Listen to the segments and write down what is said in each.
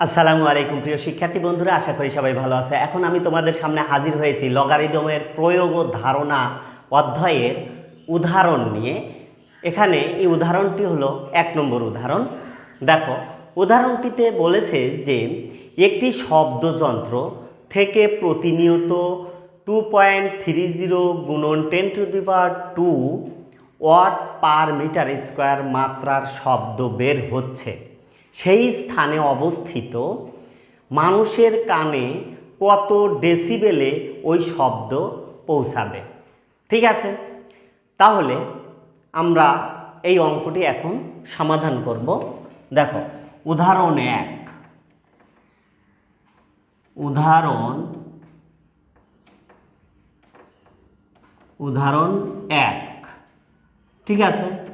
আসসালামু আলাইকুম প্রিয় শিক্ষার্থী বন্ধুরা, আশা করি সবাই ভালো আছে। এখন আমি তোমাদের সামনে হাজির হয়েছি লগারিদমের প্রয়োগ ও ধারণা অধ্যায়ের উদাহরণ নিয়ে। এখানে এই উদাহরণটি হলো এক নম্বর উদাহরণ। দেখো, উদাহরণটিতে বলেছে যে একটি শব্দযন্ত্র থেকে প্রতিনিয়ত টু পয়েন্ট থ্রি জিরো গুণন ten to the power two watt per metre square মাত্রার শব্দ বের হচ্ছে। সেই স্থানে অবস্থিত মানুষের কানে কত ডেসিবেলে ওই শব্দ পৌঁছাবে। ঠিক আছে? তাহলে আমরা এই অঙ্কটি এখন সমাধান করব। দেখো, উদাহরণ এক। উদাহরণ উদাহরণ এক। ঠিক আছে?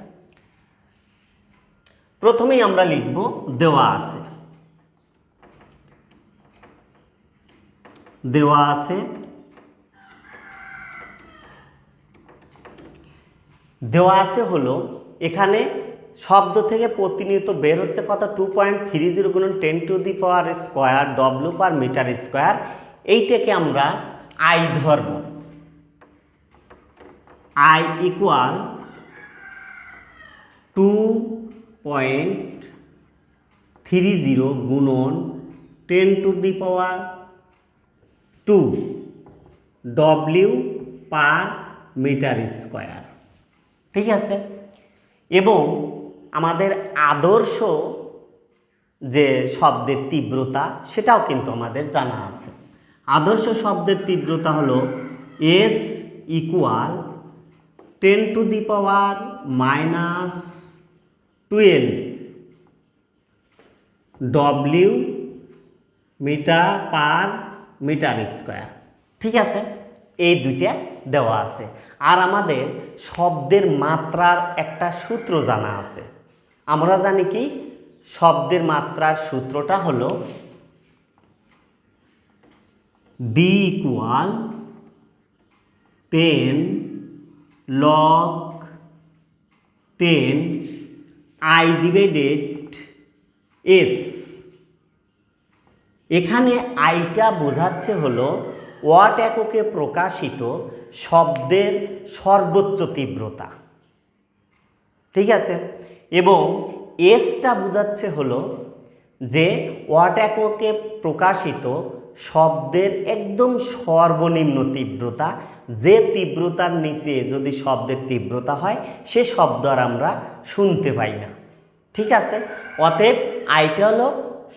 প্রথমেই আমরা লিখব দেওয়া আছে। দেওয়া আছে। দেওয়া আছে হলো, এখানে শব্দ থেকে প্রতিনিয়ত বের হচ্ছে কত? টু পয়েন্ট থ্রি জিরো গুণ ten to the power square W per metre square এইটাকে আমরা আই ধরব। I equal two point three zero গুণন ten to the power two W per metre square ঠিক আছে? এবং আমাদের আদর্শ যে শব্দের তীব্রতা, সেটাও কিন্তু আমাদের জানা আছে। আদর্শ শব্দের তীব্রতা হলো S equal ten to the power minus twelve. W metre per metre square. ঠিক আছে? এই দুইটা দেওয়া আছে। আর আমাদের শব্দের মাত্রার একটা সূত্র জানা আছে। আমরা জানি কি? শব্দের মাত্রার সূত্রটা হলো D equal ten log ten I divided S এখানে আইটা বোঝাচ্ছে হলো ওয়াট এককে প্রকাশিত শব্দের সর্বোচ্চ তীব্রতা। ঠিক আছে? এবং এসটা বোঝাচ্ছে হলো যে ওয়াট এককে প্রকাশিত শব্দের একদম সর্বনিম্ন তীব্রতা, যে তীব্রতার নিচে যদি শব্দের তীব্রতা হয়, সে শব্দ আর আমরা শুনতে পাই না। ঠিক আছে? অতএব আইটা হলো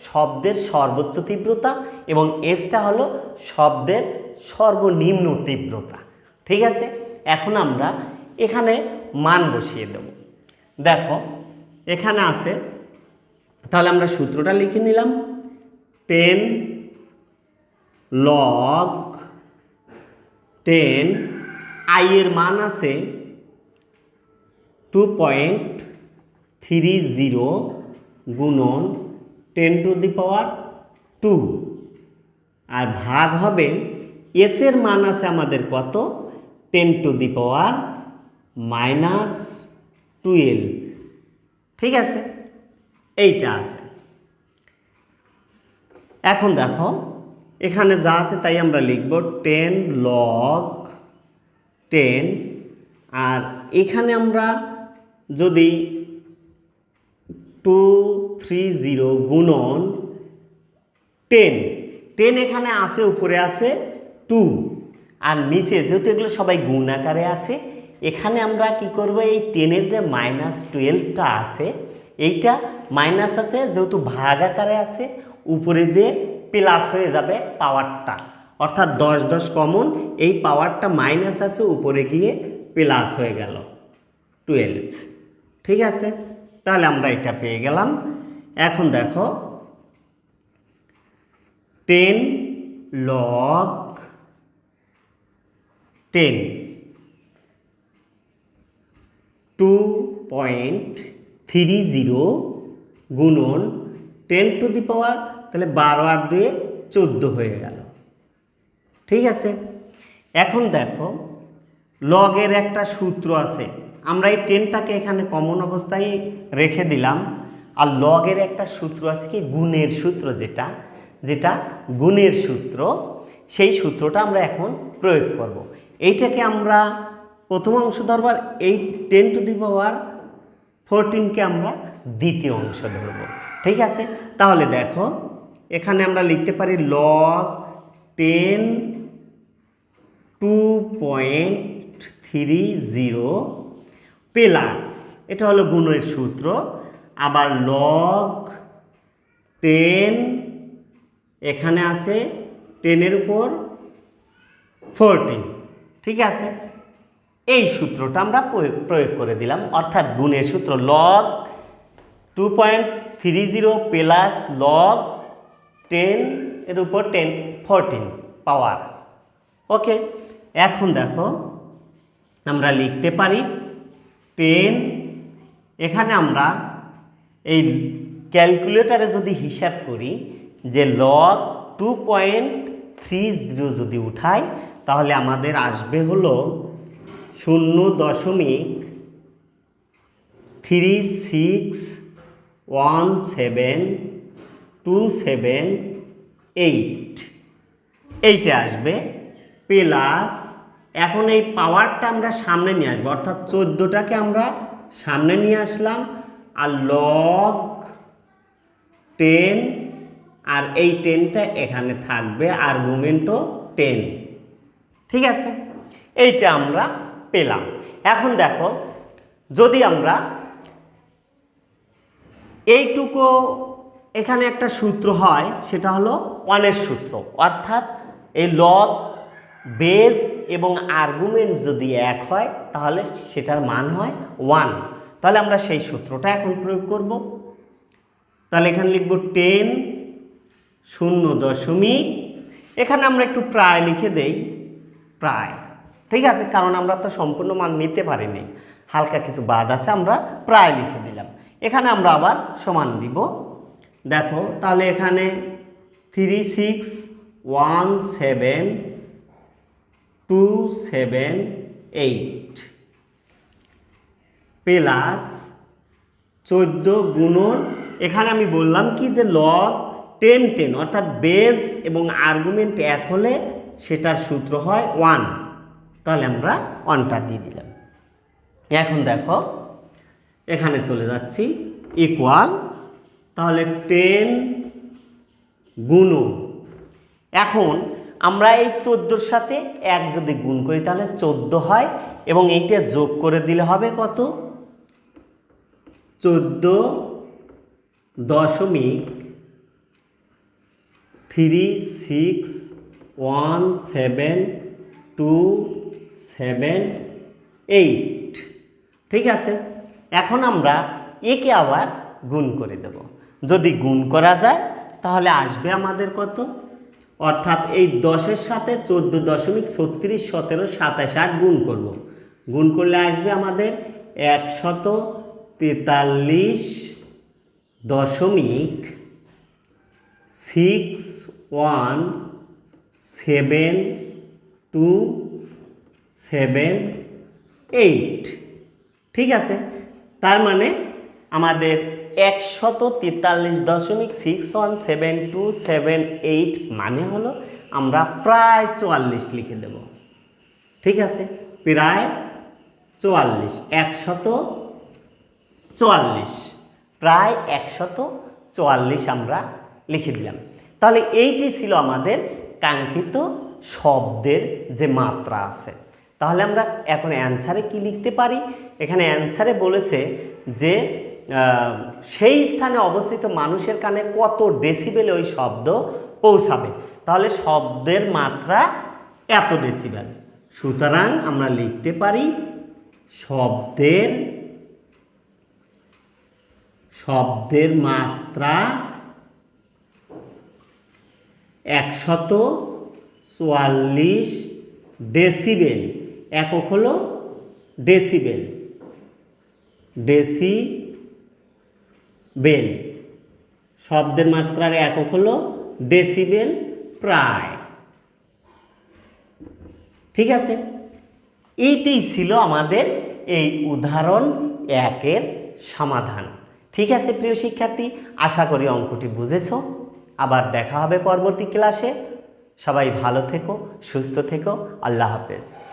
শব্দের সর্বোচ্চ তীব্রতা এবং এসটা হলো শব্দের সর্বনিম্ন তীব্রতা। ঠিক আছে? এখন আমরা এখানে মান বসিয়ে দেব। দেখো, এখানে আছে, তাহলে আমরা সূত্রটা লিখে নিলাম। টেন লগ টেন, আই এর মান আছে টু পয়েন্ট থ্রি জিরো গুণন ten to the power two আর ভাগ হবে এসের মান আছে আমাদের কত? Ten to the power minus twelve ঠিক আছে? এইটা আছে। এখন দেখো, এখানে যা আছে তাই আমরা লিখব টেন লগ টেন আর এখানে আমরা যদি টু থ্রি জিরো গুণন টেন টেন এখানে আছে, উপরে আছে টু আর নিচে যেহেতু এগুলো সবাই গুণ আকারে আছে, এখানে আমরা কি করব, এই টেনের যে মাইনাস টুয়েলভটা আছে, এইটা মাইনাস আছে যেহেতু ভাগ আকারে আছে, উপরে যে প্লাস হয়ে যাবে পাওয়ারটা অর্থাৎ দশ দশ কমন এই পাওয়ারটা মাইনাস আছে, উপরে গিয়ে প্লাস হয়ে গেল। টুয়েলভ ঠিক আছে? তাহলে আমরা এটা পেয়ে গেলাম। এখন দেখো ten log ten two point three zero গুণন টেন টু দি পাওয়ার তাহলে বারো আর দুয়ে চোদ্দ হয়ে গেল। ঠিক আছে? এখন দেখো লগের একটা সূত্র আছে। আমরা এই টেনটাকে এখানে কমন অবস্থায় রেখে দিলাম। আর লগের একটা সূত্র আছে কি? গুণের সূত্র যেটা যেটা গুণের সূত্র, সেই সূত্রটা আমরা এখন প্রয়োগ করব। এইটাকে আমরা প্রথম অংশ ধরবার, এই টেন টু দি পাওয়ার ফোরটিনকে আমরা দ্বিতীয় অংশ ধরব। ঠিক আছে? তাহলে দেখো, এখানে আমরা লিখতে পারি log ten two point three zero plus. এটা হলো গুণের সূত্র। আবার লগ টেন এখানে আছে টেনের উপর ফোরটিন ঠিক আছে? এই সূত্রটা আমরা প্রয়োগ- করে দিলাম। অর্থাৎ গুণের সূত্র log two point three zero plus log ten এর উপর টেন ফোরটিন পাওয়ার ওকে এখন দেখো, আমরা লিখতে পারি টেন এখানে আমরা এই ক্যালকুলেটারে যদি হিসাব করি যে log two point three zero যদি উঠাই, তাহলে আমাদের আসবে হলো শূন্য দশমিক three six one seven two seven eight এইটা আসবে প্লাস এখন এই পাওয়ারটা আমরা সামনে নিয়ে আসব। অর্থাৎ চোদ্দোটাকে আমরা সামনে নিয়ে আসলাম, আর লগ টেন আর এই টেনটা এখানে থাকবে আর আর্গুমেন্টও টেন ঠিক আছে? এইটা আমরা পেলাম। এখন দেখো, যদি আমরা এইটুকু এখানে একটা সূত্র হয়, সেটা হলো ওয়ানের সূত্র। অর্থাৎ এই লগ বেজ এবং আর্গুমেন্ট যদি এক হয়, তাহলে সেটার মান হয় ওয়ান। তাহলে আমরা সেই সূত্রটা এখন প্রয়োগ করব। তাহলে এখানে লিখব টেন শূন্য দশমিক। এখানে আমরা একটু প্রায় লিখে দেই। প্রায়। ঠিক আছে, কারণ আমরা তো সম্পূর্ণ মান নিতে পারিনি। হালকা কিছু বাদ আছে, আমরা প্রায় লিখে দিলাম। এখানে আমরা আবার সমান দিব। দেখো, তাহলে এখানে three six one seven two seven eight plus চোদ্দ গুণন, এখানে আমি বললাম কি যে লগ টেন টেন অর্থাৎ বেজ এবং আর্গুমেন্ট এক হলে সেটার সূত্র হয় ওয়ান তাহলে আমরা ওয়ানটা দিয়ে দিলাম। এখন দেখো, এখানে চলে যাচ্ছি ইকুয়াল তাহলে টেন গুণন। এখন আমরা এই চোদ্দোর সাথে এক যদি গুণ করি, তাহলে চোদ্দ হয়, এবং এইটা যোগ করে দিলে হবে কত? চোদ্দ দশমিক three six one seven two seven eight. ঠিক আছে? এখন আমরা একে আবার গুণ করে দেব। যদি গুণ করা যায়, তাহলে আসবে আমাদের কত? অর্থাৎ এই দশের সাথে চোদ্দ দশমিক ছত্রিশ সতেরো সাতাশ আট গুণ করব। গুণ করলে আসবে আমাদের একশত তেতাল্লিশ দশমিক six one seven two seven eight ঠিক আছে? তার মানে আমাদের একশত তেতাল্লিশ দশমিক six one seven two seven eight মানে হলো আমরা প্রায় চুয়াল্লিশ লিখে দেব। ঠিক আছে? প্রায় চুয়াল্লিশ, একশত চুয়াল্লিশ। প্রায় একশত চুয়াল্লিশ আমরা লিখে দিলাম। তাহলে এইটি ছিল আমাদের কাঙ্ক্ষিত শব্দের যে মাত্রা আছে। তাহলে আমরা এখন অ্যান্সারে কি লিখতে পারি? এখানে অ্যান্সারে বলেছে যে সেই স্থানে অবস্থিত মানুষের কানে কত ডেসিবেলে ওই শব্দ পৌঁছাবে? তাহলে শব্দের মাত্রা এত ডেসিবেল সুতরাং আমরা লিখতে পারি শব্দের শব্দের মাত্রা একশত চুয়াল্লিশ ডেসিবেল একক হলো ডেসিবেল ডেসিবেল শব্দের মাত্রার একক হলো ডেসিবেল প্রায়। ঠিক আছে? এইটাই ছিল আমাদের এই উদাহরণ একের সমাধান। ঠিক আছে, প্রিয় শিক্ষার্থী? আশা করি অঙ্কটি বুঝেছ। আবার দেখা হবে পরবর্তী ক্লাসে। সবাই ভালো থেকো, সুস্থ থেকো। আল্লাহ হাফেজ।